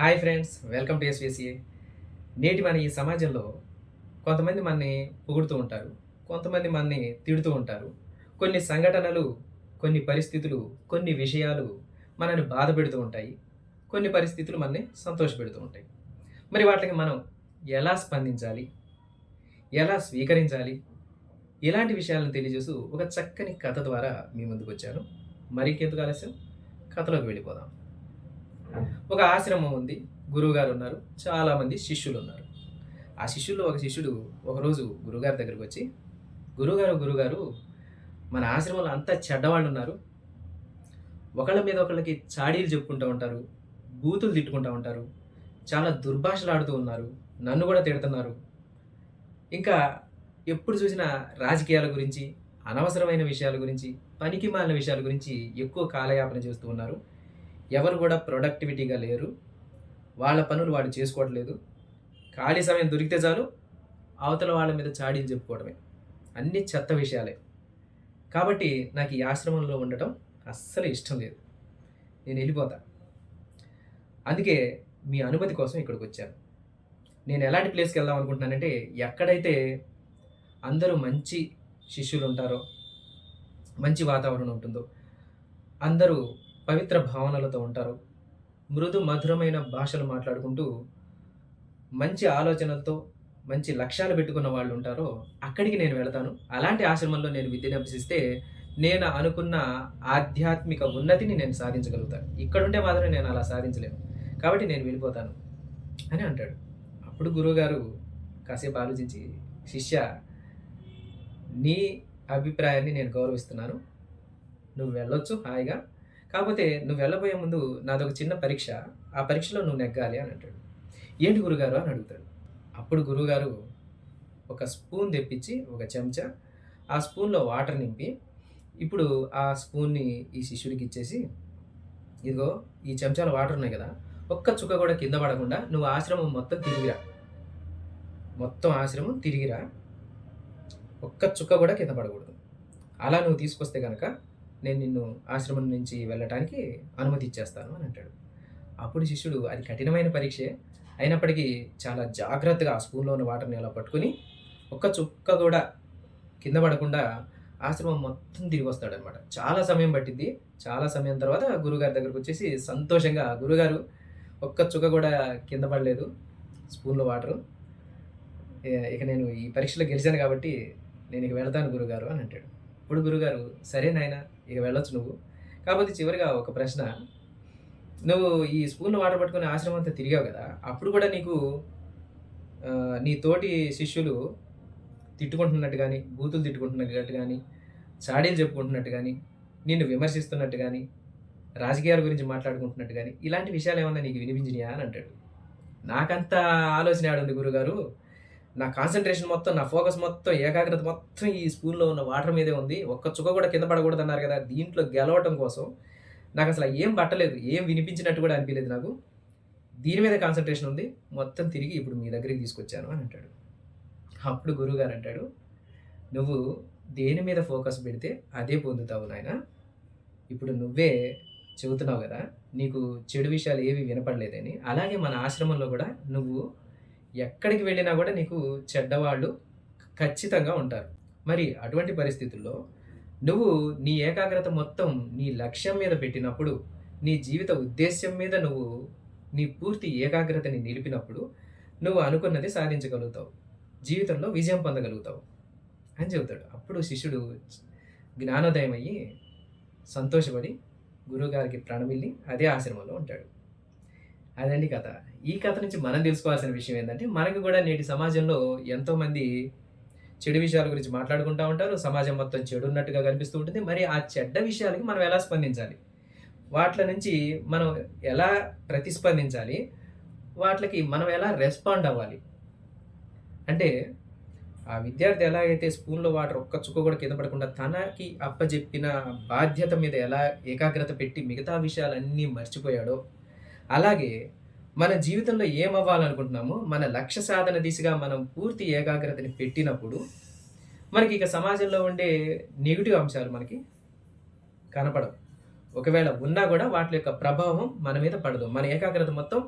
Hi friends welcome to SVCA. నేటి మన ఈ సమాజంలో కొంతమంది మనని పొగుడుతూ ఉంటారు కొంతమంది మనని తిడుతూ ఉంటారు. కొన్ని సంఘటనలు కొన్ని పరిస్థితులు కొన్ని విషయాలు మనల్ని బాధ పెడుతూ ఉంటాయి కొన్ని పరిస్థితులు మనని సంతోషపెడుతూ ఉంటాయి. మరి వాటికి మనం ఎలా స్పందించాలి? ఎలా స్వీకరించాలి? ఇలాంటి విషయాలను తెలియజేస్తూ ఒక చక్కని కథ ద్వారా మీ ముందుకు వచ్చాను మరికెందుకు ఆలస్యం? కథలోకి వెళ్ళిపోదాం. ఒక ఆశ్రమం ఉంది. గురువుగారు ఉన్నారు. చాలామంది శిష్యులు ఉన్నారు. ఆ శిష్యుల్లో ఒక శిష్యుడు ఒకరోజు గురువుగారి దగ్గరికి వచ్చి గురువుగారు గురువుగారు మన ఆశ్రమంలో అంతా చెడ్డవాళ్ళు ఉన్నారు. ఒకళ్ళ మీద ఒకళ్ళకి చాడీలు చెప్పుకుంటూ ఉంటారు బూతులు తిట్టుకుంటూ ఉంటారు చాలా దుర్భాషలు ఆడుతూ ఉన్నారు నన్ను కూడా తిడుతున్నారు. ఇంకా ఎప్పుడు చూసినా రాజకీయాల గురించి అనవసరమైన విషయాల గురించి పనికి మాలిన విషయాల గురించి ఎక్కువ కాలయాపన చేస్తూ ఉన్నారు. ఎవరు కూడా ప్రొడక్టివిటీగా లేరు. వాళ్ళ పనులు వాళ్ళు చేసుకోవట్లేదు. ఖాళీ సమయం దొరికితే చాలు అవతల వాళ్ళ మీద చాడీలు చెప్పుకోవడమే. అన్ని చెత్త విషయాలే. కాబట్టి నాకు ఈ ఆశ్రమంలో ఉండటం అస్సలు ఇష్టం లేదు. నేను వెళ్ళిపోతా. అందుకే మీ అనుమతి కోసం ఇక్కడికి వచ్చాను. నేను ఎలాంటి ప్లేస్కి వెళ్దాం అనుకుంటున్నానంటే ఎక్కడైతే అందరూ మంచి శిష్యులు ఉంటారో మంచి వాతావరణం ఉంటుందో అందరూ పవిత్ర భావనలతో ఉంటారు. మృదు మధురమైన భాషలు మాట్లాడుకుంటూ మంచి ఆలోచనలతో మంచి లక్ష్యాలు పెట్టుకున్న వాళ్ళు ఉంటారో అక్కడికి నేను వెళతాను. అలాంటి ఆశ్రమంలో నేను విద్యను అభ్యసిస్తే నేను అనుకున్న ఆధ్యాత్మిక ఉన్నతిని నేను సాధించగలుగుతాను. ఇక్కడుంటే మాత్రం నేను అలా సాధించలేను. కాబట్టి నేను వెళ్ళిపోతాను అని అంటాడు. అప్పుడు గురువుగారు కాసేపు ఆలోచించి శిష్య నీ అభిప్రాయాన్ని నేను గౌరవిస్తున్నాను. నువ్వు వెళ్ళొచ్చు హాయిగా. కాకపోతే నువ్వు వెళ్ళబోయే ముందు నాదొక చిన్న పరీక్ష. ఆ పరీక్షలో నువ్వు నెగ్గాలి అని అంటాడు. ఏంటి గురుగారు అని అడుగుతాడు. అప్పుడు గురుగారు ఒక స్పూన్ తెప్పించి ఒక చెంచా ఆ స్పూన్లో వాటర్ నింపి ఇప్పుడు ఆ స్పూన్ని ఈ శిష్యుడికి ఇచ్చేసి ఇదిగో ఈ చెంచాలో వాటర్ ఉన్నాయి కదా ఒక్క చుక్క కూడా కింద పడకుండా నువ్వు ఆశ్రమం మొత్తం తిరిగిరా. మొత్తం ఆశ్రమం తిరిగిరా. ఒక్క చుక్క కూడా కింద పడకూడదు. అలా నువ్వు తీసుకొస్తే కనుక నేను నిన్ను ఆశ్రమం నుంచి వెళ్ళటానికి అనుమతి ఇచ్చేస్తాను అని అంటాడు. అప్పుడు శిష్యుడు అది కఠినమైన పరీక్షే. అయినప్పటికీ చాలా జాగ్రత్తగా ఆ స్పూన్లో ఉన్న వాటర్ని అలా పట్టుకుని ఒక్క చుక్క కూడా కింద పడకుండా ఆశ్రమం మొత్తం తిరిగి వస్తాడనమాట చాలా సమయం పట్టింది చాలా సమయం తర్వాత గురుగారి దగ్గరకు వచ్చేసి సంతోషంగా గురుగారు ఒక్క చుక్క కూడా కింద పడలేదు స్పూన్లో వాటరు. ఇక నేను ఈ పరీక్షలో గెలిచాను కాబట్టి నేను ఇక వెళతాను గురుగారు అని అంటాడు. ఇప్పుడు గురుగారు సరే నాయన ఇక వెళ్ళొచ్చు నువ్వు. కాకపోతే చివరిగా ఒక ప్రశ్న. నువ్వు ఈ స్పూన్లో వాటర్ పట్టుకుని ఆశ్రమం అంతా తిరిగావు కదా అప్పుడు కూడా నీకు నీ తోటి శిష్యులు తిట్టుకుంటున్నట్టు కానీ బూతులు తిట్టుకుంటున్నట్టు కానీ చాడీలు చెప్పుకుంటున్నట్టు కానీ నిన్ను విమర్శిస్తున్నట్టు కానీ రాజకీయాల గురించి మాట్లాడుకుంటున్నట్టు కానీ ఇలాంటి విషయాలు ఏమన్నా నీకు వినిపించినాయా అని అంటాడు. నాకంత ఆలోచన ఆడుంది గురుగారు నా కాన్సన్ట్రేషన్ మొత్తం నా ఫోకస్ మొత్తం ఏకాగ్రత మొత్తం ఈ స్కూల్లో ఉన్న వాటర్ మీదే ఉంది. ఒక్క చుక్క కూడా కింద పడకూడదు అన్నారు కదా దీంట్లో గెలవటం కోసం నాకు అసలు ఏం పట్టలేదు ఏం వినిపించినట్టు కూడా అనిపించలేదు నాకు. దీని మీద కాన్సన్ట్రేషన్ ఉంది. మొత్తం తిరిగి ఇప్పుడు మీ దగ్గరికి తీసుకొచ్చాను అని అంటాడు. అప్పుడు గురువుగారు అంటాడు నువ్వు దేని మీద ఫోకస్ పెడితే అదే పొందుతావు నాయన. ఇప్పుడు నువ్వే చెబుతున్నావు కదా నీకు చెడు విషయాలు ఏవి వినపడలేదని. అలాగే మన ఆశ్రమంలో కూడా నువ్వు ఎక్కడికి వెళ్ళినా కూడా నీకు చెడ్డవాళ్ళు ఖచ్చితంగా ఉంటారు. మరి అటువంటి పరిస్థితుల్లో నువ్వు నీ ఏకాగ్రత మొత్తం నీ లక్ష్యం మీద పెట్టినప్పుడు నీ జీవిత ఉద్దేశ్యం మీద నువ్వు నీ పూర్తి ఏకాగ్రతని నిలిపినప్పుడు నువ్వు అనుకున్నది సాధించగలుగుతావు. జీవితంలో విజయం పొందగలుగుతావు అని చెబుతాడు. అప్పుడు శిష్యుడు జ్ఞానోదయం అయ్యి సంతోషపడి గురువుగారికి ప్రణమిల్లి అదే ఆశ్రమంలో ఉంటాడు. అదండి కథ. ఈ కథ నుంచి మనం తెలుసుకోవాల్సిన విషయం ఏంటంటే మనకు కూడా నేటి సమాజంలో ఎంతోమంది చెడు విషయాల గురించి మాట్లాడుకుంటూ ఉంటారు. సమాజం మొత్తం చెడు ఉన్నట్టుగా కనిపిస్తూ ఉంటుంది. మరి ఆ చెడ్డ విషయాలకి మనం ఎలా స్పందించాలి? వాటి నుంచి మనం ఎలా ప్రతిస్పందించాలి? వాటికి మనం ఎలా రెస్పాండ్ అవ్వాలి? అంటే ఆ విద్యార్థి ఎలా అయితే స్కూల్లో వాటర్ ఒక్క చుక్క కూడా కింద పడకుండా తనకి అప్పచెప్పిన బాధ్యత మీద ఎలా ఏకాగ్రత పెట్టి మిగతా విషయాలన్నీ మర్చిపోయాడో అలాగే మన జీవితంలో ఏం అవ్వాలనుకుంటున్నామో మన లక్ష్య సాధన దిశగా మనం పూర్తి ఏకాగ్రతని పెట్టినప్పుడు మనకి ఇక సమాజంలో ఉండే నెగిటివ్ అంశాలు మనకి కనపడవు. ఒకవేళ ఉన్నా కూడా వాటి యొక్క ప్రభావం మన మీద పడదు. మన ఏకాగ్రత మొత్తం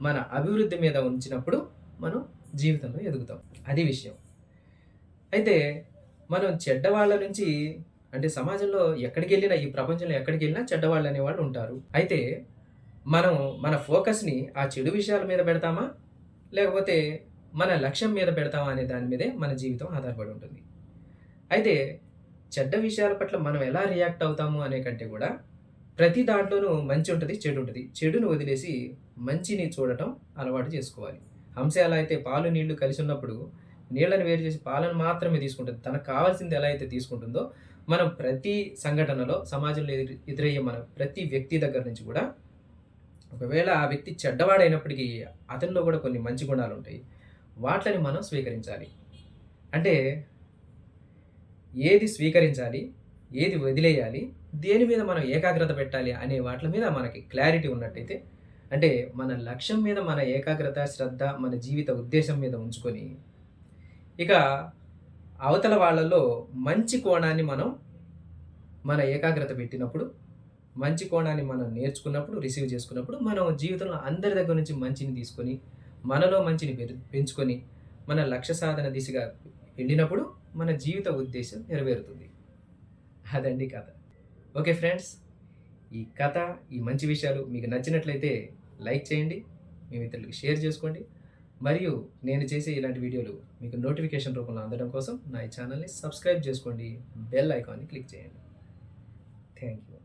మన అభివృద్ధి మీద ఉంచినప్పుడు మనం జీవితంలో ఎదుగుతాం. అది విషయం. అయితే మనం చెడ్డవాళ్ళ నుంచి అంటే సమాజంలో ఎక్కడికి వెళ్ళినా ఈ ప్రపంచంలో ఎక్కడికి వెళ్ళినా చెడ్డవాళ్ళు అనేవాళ్ళు ఉంటారు. అయితే మనం మన ఫోకస్ని ఆ చెడు విషయాల మీద పెడతామా? లేకపోతే మన లక్ష్యం మీద పెడతామా అనే దాని మీదే మన జీవితం ఆధారపడి ఉంటుంది. అయితే చెడ్డ విషయాల పట్ల మనం ఎలా రియాక్ట్ అవుతాము అనే కంటే కూడా ప్రతి దాంట్లోనూ మంచి ఉంటుంది చెడు ఉంటుంది. చెడును వదిలేసి మంచిని చూడటం అలవాటు చేసుకోవాలి. హంస ఎలా అయితే పాలు నీళ్ళు కలిసి ఉన్నప్పుడు నీళ్ళని వేరు చేసి పాలను మాత్రమే తీసుకుంటుంది తనకు కావాల్సింది ఎలా అయితే తీసుకుంటుందో మనం ప్రతి సంఘటనలో సమాజంలో ఎదురు ఎదురయ్యే మన ప్రతి వ్యక్తి దగ్గర నుంచి కూడా ఒకవేళ ఆ వ్యక్తి చెడ్డవాడైనప్పటికీ అతనిలో కూడా కొన్ని మంచి గుణాలు ఉంటాయి. వాటిని మనం స్వీకరించాలి. అంటే ఏది స్వీకరించాలి? ఏది వదిలేయాలి? దేని మీద మనం ఏకాగ్రత పెట్టాలి అనే వాటి మీద మనకి క్లారిటీ ఉన్నట్టయితే అంటే మన లక్ష్యం మీద మన ఏకాగ్రత శ్రద్ధ మన జీవిత ఉద్దేశం మీద ఉంచుకొని ఇక అవతల వాళ్ళలో మంచి కోణాన్ని మనం మన ఏకాగ్రత పెట్టినప్పుడు మంచి కోణాన్ని మనం నేర్చుకున్నప్పుడు రిసీవ్ చేసుకున్నప్పుడు మనం జీవితంలో అందరి దగ్గర నుంచి మంచిని తీసుకొని మనలో మంచిని పెంచుకొని మన లక్ష్య సాధన దిశగా వెళ్ళినప్పుడు మన జీవిత ఉద్దేశం నెరవేరుతుంది. అదండి కథ. ఓకే ఫ్రెండ్స్ ఈ కథ ఈ మంచి విషయాలు మీకు నచ్చినట్లయితే లైక్ చేయండి మీ మిత్రులకు షేర్ చేసుకోండి. మరియు నేను చేసే ఇలాంటి వీడియోలు మీకు నోటిఫికేషన్ రూపంలో అందడం కోసం నా ఈ ఛానల్ని సబ్స్క్రైబ్ చేసుకోండి బెల్ ఐకాన్ని క్లిక్ చేయండి. Thank you.